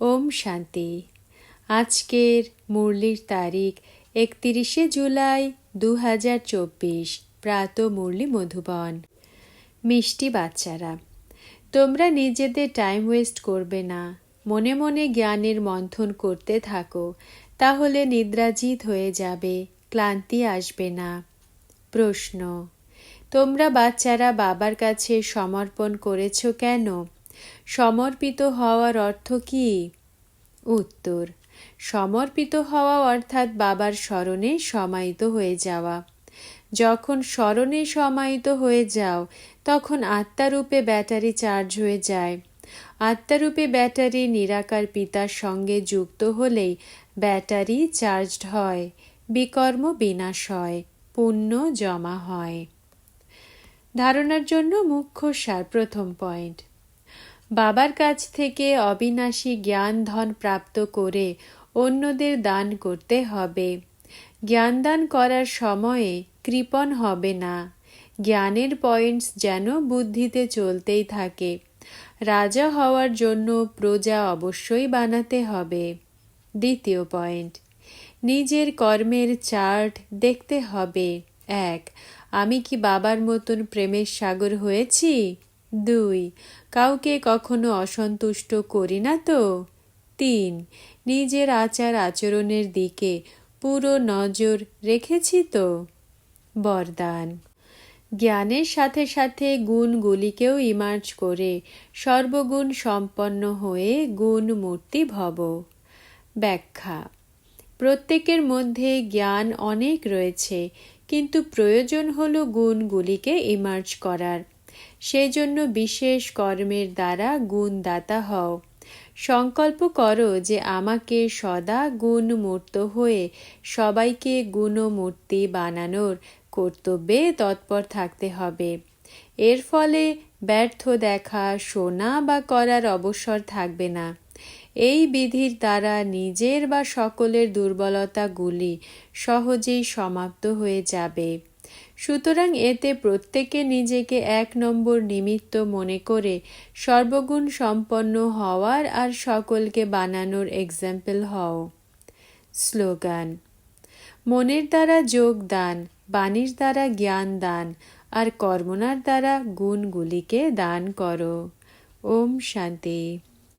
ওম শান্তি। আজকের মুরলির তারিখ একত্রিশে জুলাই দু হাজার চব্বিশ, প্রাত মুরলি মধুবন। মিষ্টি বাচ্চারা, তোমরা নিজেদের টাইম ওয়েস্ট করবে না। মনে মনে জ্ঞানের মন্থন করতে থাকো, তাহলে নিদ্রাজিত হয়ে যাবে, ক্লান্তি আসবে না। প্রশ্ন, তোমরা বাচ্চারা বাবার কাছে সমর্পণ করেছ কেন? সমর্পিত হওয়ার অর্থ কি? উত্তর, সমর্পিত হওয়া অর্থাৎ বাবার স্মরণে সমাহিত হয়ে যাওয়া। যখন স্মরণে সমাহিত হয়ে যাও, তখন আত্মারূপে ব্যাটারি চার্জ হয়ে যায়। আত্মারূপে ব্যাটারি নিরাকার পিতার সঙ্গে যুক্ত হলেই ব্যাটারি চার্জড হয়, বিকর্ম বিনাশ হয়, পুণ্য জমা হয়। ধারণার জন্য মুখ্য সার প্রথম পয়েন্ট। বাবার কাছ থেকে অবিনাশী জ্ঞান ধন প্রাপ্ত করে অন্যদের দান করতে হবে। জ্ঞান দান করার সময়ে কৃপণ হবে না। জ্ঞানের পয়েন্টস যেন বুদ্ধিতে চলতেই থাকে। রাজা হওয়ার জন্য প্রজা অবশ্যই বানাতে হবে। দ্বিতীয় পয়েন্ট, নিজের কর্মের চার্ট দেখতে হবে। এক, আমি কি বাবার মতন প্রেমের সাগর হয়েছি? দুই। কাউকে কখনো অসন্তুষ্ট করি না তো? তিন। নিজের আচার আচরণের দিকে পুরো নজর রেখেছি তো? বরদান। জ্ঞানের সাথে সাথে গুণগুলিকেও ইমার্জ করে সর্বগুণ সম্পন্ন হয়ে গুণ মূর্তি ভব। ব্যাখ্যা। প্রত্যেকের মধ্যে জ্ঞান অনেক রয়েছে, কিন্তু প্রয়োজন হলো গুণগুলিকে ইমার্জ করার। সেই জন্য বিশেষ কর্মের দ্বারা গুণদাতা হও। সংকল্প করো যে আমাকে সদা গুণমূর্ত হয়ে সবাইকে গুণমূর্তি বানানোর কর্তব্যে তৎপর থাকতে হবে। এর ফলে ব্যর্থ দেখা, শোনা বা করার অবসর থাকবে না। এই বিধির দ্বারা নিজের বা সকলের দুর্বলতাগুলি সহজেই সমাপ্ত হয়ে যাবে। সুতরাং এতে প্রত্যেকে নিজেকে এক নম্বর নিমিত্ত মনে করে সর্বগুণ সম্পন্ন হওয়ার আর সকলকে বানানোর এক্সাম্পল হও। স্লোগান, মনের দ্বারা যোগ দান বাণীর দ্বারা জ্ঞান দান, আর কর্মনার দ্বারা গুণগুলিকে দান করো। ওম শান্তি।